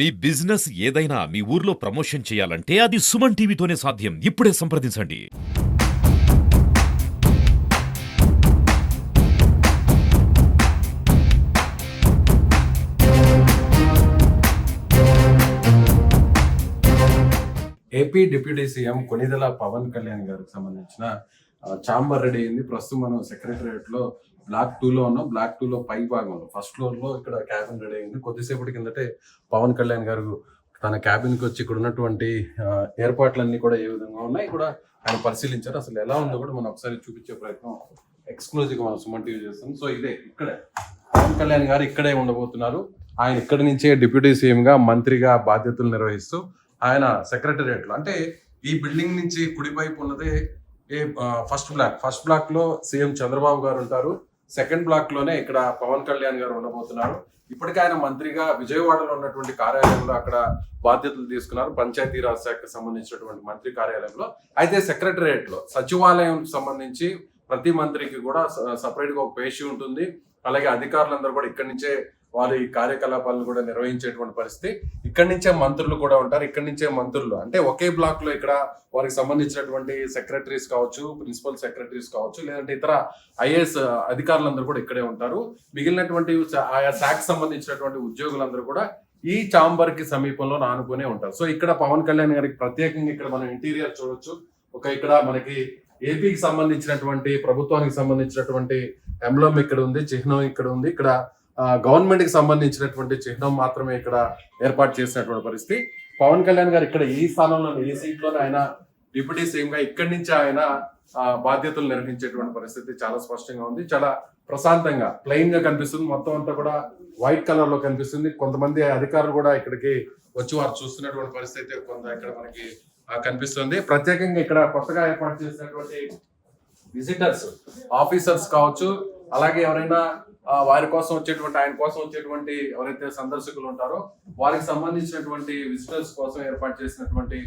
మీ business ఏదైనా మీ ఊర్లో promotion చేయాలంటే అది సుమన్ టీవీతోనే సాధ్యం. ఇప్పుడే సంప్రదించండి. AP deputy CM Konidela Pawan Kalyan గారికి సంబంధించిన చాంబర్ రెడీ అయింది. ప్రస్తుతం మనం సెక్రటరియట్లో బ్లాక్ టూ లో ఉన్నాం. బ్లాక్ టూ లో పై భాగంలో ఫస్ట్ ఫ్లోర్లో ఇక్కడ క్యాబిన్ రెడీ అయింది. కొద్దిసేపటి కిందటే పవన్ కళ్యాణ్ గారు తన క్యాబిన్కి వచ్చి ఇక్కడ ఉన్నటువంటి ఏర్పాట్లన్నీ కూడా ఏ విధంగా ఉన్నాయి కూడా ఆయన పరిశీలించారు. అసలు ఎలా ఉందో కూడా మనం ఒకసారి చూపించే ప్రయత్నం ఎక్స్క్లూజివ్గా మనం సుమన్ టీవీ చేస్తాం. సో ఇదే ఇక్కడే. పవన్ కళ్యాణ్ గారు ఇక్కడే ఉండబోతున్నారు. ఆయన ఇక్కడి నుంచే డిప్యూటీ సీఎంగా మంత్రిగా బాధ్యతలు నిర్వహిస్తూ ఆయన సెక్రటరియట్లో అంటే ఈ బిల్డింగ్ నుంచి కుడివైపు ఉన్నదే ఏ ఫస్ట్ బ్లాక్ ఫస్ట్ బ్లాక్లో సీఎం చంద్రబాబు గారు ఉంటారు. సెకండ్ బ్లాక్లోనే ఇక్కడ పవన్ కళ్యాణ్ గారు ఉండబోతున్నారు. ఇప్పటికే ఆయన మంత్రిగా విజయవాడలో ఉన్నటువంటి కార్యాలయంలో అక్కడ బాధ్యతలు తీసుకున్నారు. పంచాయతీరాజ్ శాఖకు సంబంధించినటువంటి మంత్రి కార్యాలయంలో. అయితే సెక్రటరియట్లో సచివాలయం సంబంధించి ప్రతి మంత్రికి కూడా సపరేట్గా ఒక పేషి ఉంటుంది. అలాగే అధికారులందరూ కూడా ఇక్కడి నుంచే వారి కార్యకలాపాలను కూడా నిర్వహించేటువంటి పరిస్థితి. ఇక్కడి నుంచే మంత్రులు కూడా ఉంటారు. ఇక్కడి నుంచే మంత్రులు. అంటే ఒకే బ్లాక్లో ఇక్కడ వారికి సంబంధించినటువంటి సెక్రటరీస్ కావచ్చు ప్రిన్సిపల్ సెక్రటరీస్ కావచ్చు లేదంటే ఇతర ఐఏఎస్ అధికారులందరూ కూడా ఇక్కడే ఉంటారు. మిగిలినటువంటి ఆయా శాఖ సంబంధించినటువంటి ఉద్యోగులందరూ కూడా ఈ చాంబర్కి సమీపంలో నానుకునే ఉంటారు. సో ఇక్కడ పవన్ కళ్యాణ్ గారికి ప్రత్యేకంగా ఇక్కడ మనం ఇంటీరియర్ చూడొచ్చు. ఒక ఇక్కడ మనకి ఏపీకి సంబంధించినటువంటి ప్రభుత్వానికి సంబంధించినటువంటి ఎంబ్లం ఇక్కడ ఉంది చిహ్నం ఇక్కడ ఉంది. ఇక్కడ గవర్నమెంట్కి సంబంధించినటువంటి చిహ్నం మాత్రమే ఇక్కడ ఏర్పాటు చేసినటువంటి పరిస్థితి. పవన్ కళ్యాణ్ గారు ఇక్కడ ఈ స్థానంలో ఈ సీట్లో ఆయన డిప్యూటీ సీఎం గా ఇక్కడి నుంచి ఆయన బాధ్యతలు నిర్వహించేటువంటి పరిస్థితి చాలా స్పష్టంగా ఉంది. చాలా ప్రశాంతంగా ప్లెయిన్గా కనిపిస్తుంది. మొత్తం అంతా కూడా వైట్ కలర్లో కనిపిస్తుంది. కొంతమంది అధికారులు కూడా ఇక్కడికి వచ్చి వారు చూస్తున్నటువంటి పరిస్థితి కొంత ఇక్కడ మనకి కనిపిస్తుంది. ప్రత్యేకంగా ఇక్కడ కొత్తగా ఏర్పాటు చేసినటువంటి విజిటర్స్ ఆఫీసర్స్ కావచ్చు అలాగే ఎవరైనా వారి కోసం వచ్చేటువంటి ఆయన కోసం వచ్చేటువంటి ఎవరైతే సందర్శకులు ఉంటారో వారికి సంబంధించినటువంటి విజిటర్స్ కోసం ఏర్పాటు చేసినటువంటి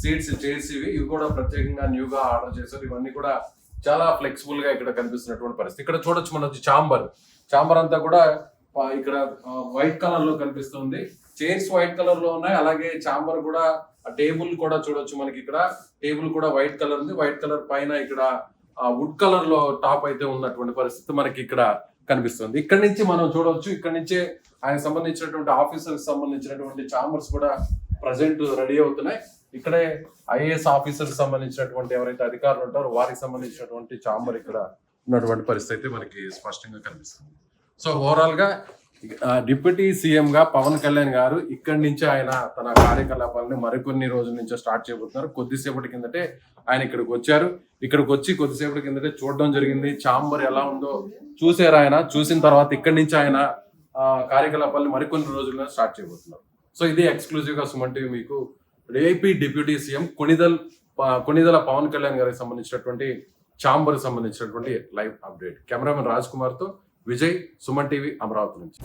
సీట్స్ చైర్స్ ఇవి ఇవి కూడా ప్రత్యేకంగా న్యూగా ఆర్డర్ చేశారు. ఇవన్నీ కూడా చాలా ఫ్లెక్సిబుల్గా ఇక్కడ కనిపిస్తున్నటువంటి పరిస్థితి. ఇక్కడ చూడొచ్చు మన చాంబర్ చాంబర్ అంతా కూడా ఇక్కడ వైట్ కలర్లో కనిపిస్తుంది. చైర్స్ వైట్ కలర్లో ఉన్నాయి. అలాగే చాంబర్ కూడా టేబుల్ కూడా చూడొచ్చు మనకి ఇక్కడ. టేబుల్ కూడా వైట్ కలర్ ఉంది. వైట్ కలర్ పైన ఇక్కడ వుడ్ కలర్లో టాప్ అయితే ఉన్నటువంటి పరిస్థితి మనకి ఇక్కడ కనిపిస్తుంది. ఇక్కడ నుంచి మనం చూడవచ్చు. ఇక్కడ నుంచే ఆయన సంబంధించినటువంటి ఆఫీసర్స్ సంబంధించినటువంటి చాంబర్స్ కూడా ప్రజెంట్ రెడీ అవుతున్నాయి. ఇక్కడే ఐఏఎస్ ఆఫీసర్స్ సంబంధించినటువంటి ఎవరైతే అధికారులు ఉంటారో వారికి సంబంధించినటువంటి చాంబర్ ఇక్కడ ఉన్నటువంటి పరిస్థితి మనకి స్పష్టంగా కనిపిస్తుంది. సో ఓవరాల్గా డిప్యూటీ సీఎం గా పవన్ కళ్యాణ్ గారు ఇక్కడి నుంచి ఆయన తన కార్యకలాపాలను మరికొన్ని రోజుల నుంచి స్టార్ట్ చేయబోతున్నారు. కొద్దిసేపటి కిందటే ఆయన ఇక్కడికి వచ్చారు. ఇక్కడికి వచ్చి కొద్దిసేపటి కిందటే చూడడం జరిగింది. చాంబర్ ఎలా ఉందో చూసారు ఆయన. చూసిన తర్వాత ఇక్కడి నుంచి ఆయన కార్యకలాపాలను మరికొన్ని రోజుల్లో స్టార్ట్ చేయబోతున్నారు. సో ఇది ఎక్స్క్లూజివ్గా సుమన్ టీవీ మీకు ఏపీ డిప్యూటీ సీఎం కొనిదల్ ప- కొనిదల పవన్ కళ్యాణ్ గారికి సంబంధించినటువంటి చాంబర్ సంబంధించినటువంటి లైవ్ అప్డేట్. కెమెరామెన్ రాజ్ కుమార్తో విజయ్ సుమన్ టీవీ అమరావతి నుంచి.